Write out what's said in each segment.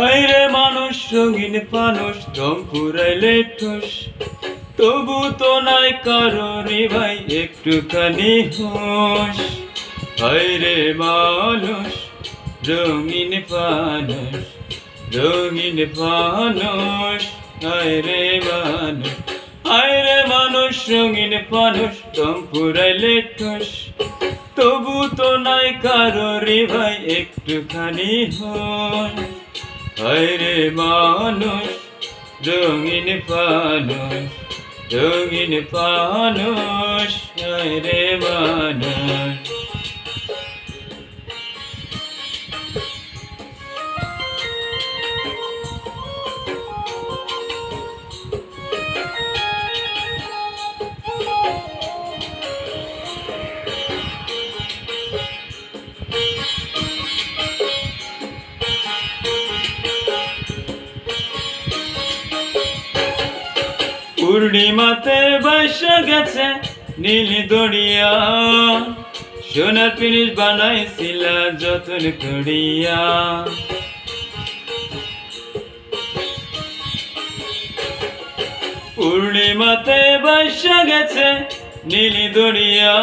হায়রে মানুষ, রঙিন পানুষ রং পুরাইলে ঠোস। তবু তো নাই কারও রে ভাই, একটুখানি হোস। হায়রে মানুষ, রঙিন মানুষ রঙিন মানুষ। হায়রে মানুষ হায়রে মানুষ, রঙিন মানুষ, রং পুরাইলে ঠোস। তবু তো নাই কারও রে ভাই, একটুখানি হয় হায়রে মানুষ রঙিন পানুষ রঙিন পানুষ হরে মানুষ। পূর্ণিমাতে বৈশা গেছে নীল দড়িয়া। সোনার পিনিস বানাইছিলা যতন করিয়া পূর্ণিমাতে বৈশা গেছে নীল দড়িয়া।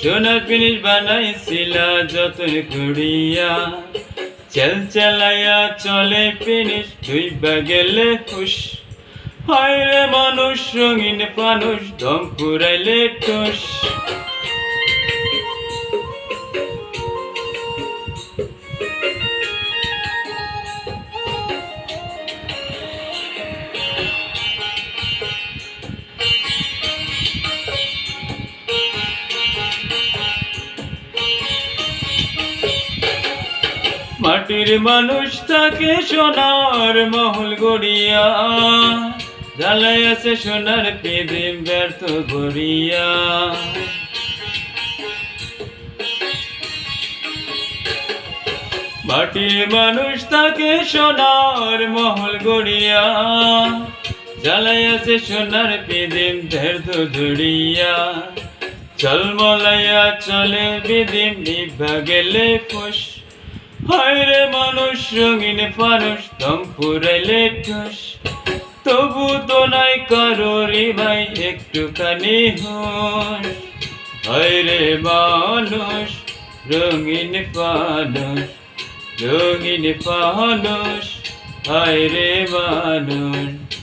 সোনার পিনিস বানাইছিলা যতন করিয়া চেল চেলাইয়া চলে পিনিস দুই গেলে খুশ। হায়রে মানুষ রঙিন মানুষ দম পুরাইলে টোস মাটির মানুষ তাকে সোনার মহল গড়িয়া। জ্বালাই আছে সোনার পেদিম ব্যর্থ গড়িয়া মাটির মানুষ তাকে সোনার মহল গড়িয়া। জ্বালাই আছে সোনার পেদিম ব্যর্থ জড়িয়া। চলমলাইয়া চলে বিদিম নিভা গেলে ফুস। হায়রে মানুষ, রঙিন মানুষ দম পুরাইলে ঠোস। তবু তো নাই কারও রে ভাই, একটুখানি হয়। রে মানুষ, রঙিন পানুষ রঙিন পানস হয় রে মানুষ